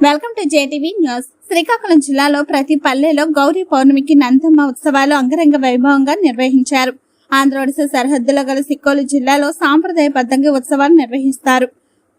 Welcome to JTV news. Srikakulam జిల్లాలో ప్రతి పల్లెలో గౌరీ పౌర్ణమికి నందమ్మ ఉత్సవాలు అంగరంగ వైభవంగా నిర్వహించారు. ఆంధ్రప్రదేశ్ సరిహద్దులో గల సిక్కోలు జిల్లాలో సాంప్రదాయబద్ధంగా ఉత్సవాలు నిర్వహిస్తారు.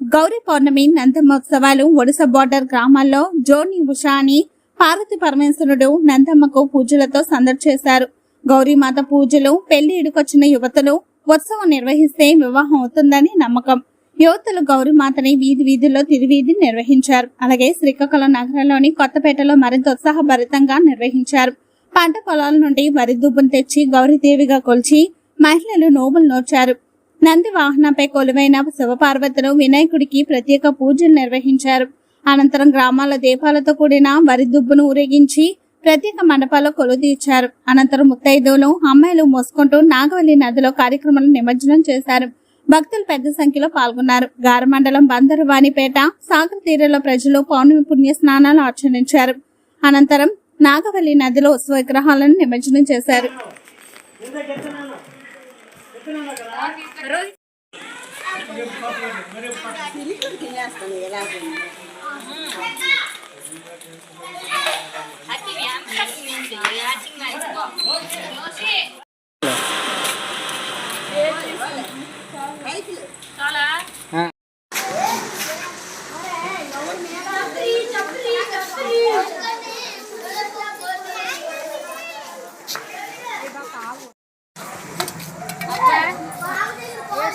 గౌరీ పౌర్ణమి నందమ్మ ఉత్సవాలు ఒడిశా బోర్డర్ గ్రామాల్లో జోని ఉషా అని పార్వతి పరమేశ్వరుడు నందమ్మకు పూజలతో సందడి చేశారు. గౌరీమాత పూజలు పెళ్ళి ఇడుకొచ్చిన యువతులు ఉత్సవం నిర్వహిస్తే వివాహం అవుతుందని నమ్మకం. యువతులు గౌరీమాతని వీధి వీధుల్లో తిరివీధి నిర్వహించారు. అలాగే శ్రీకాకుళం నగరంలోని కొత్తపేటలో మరింత ఉత్సాహభరితంగా నిర్వహించారు. పంట పొలాల నుండి వరి దుబ్బును తెచ్చి గౌరీదేవిగా కొలిచి మహిళలు నోబులు నోచారు నంది వాహనంపై కొలువైన శివపార్వతులు వినాయకుడికి ప్రత్యేక పూజలు నిర్వహించారు. అనంతరం గ్రామాల దీపాలతో కూడిన వరి దుబ్బును ఊరేగించి ప్రత్యేక మండపాల్లో కొలుదీర్చారు అనంతరం ముత్తైదువులు అమ్మాయిలు మోసుకుంటూ నాగవల్లి నదిలో కార్యక్రమాలు నిమజ్జనం చేశారు. భక్తులు పెద్ద సంఖ్యలో పాల్గొన్నారు. గారమండలం బందరు వాణిపేట సాగర్ తీరంలో ప్రజలు పౌర్ణమి పుణ్య స్నానాలు ఆచరించారు. అనంతరం నాగవల్లి నదిలో స్వగ్రహాలను విగ్రహాలను నిమజ్జనం చేశారు.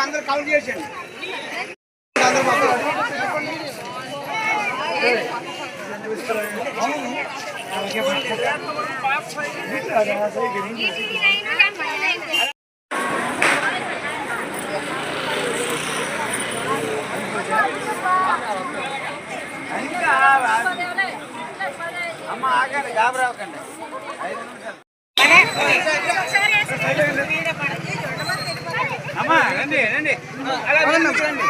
అందరు కౌంట్ చేసేయండి అందరూ అమ్మ ఆగండి గాబరావకండి ఐదు నిమిషాలు అమ్మా రండి రండి అలా రండి రండి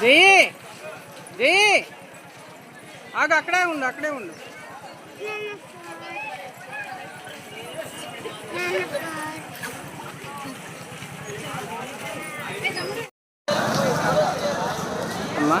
జీ జీ ఆగ అక్కడే ఉండు అక్కడే ఉండు. అమ్మా.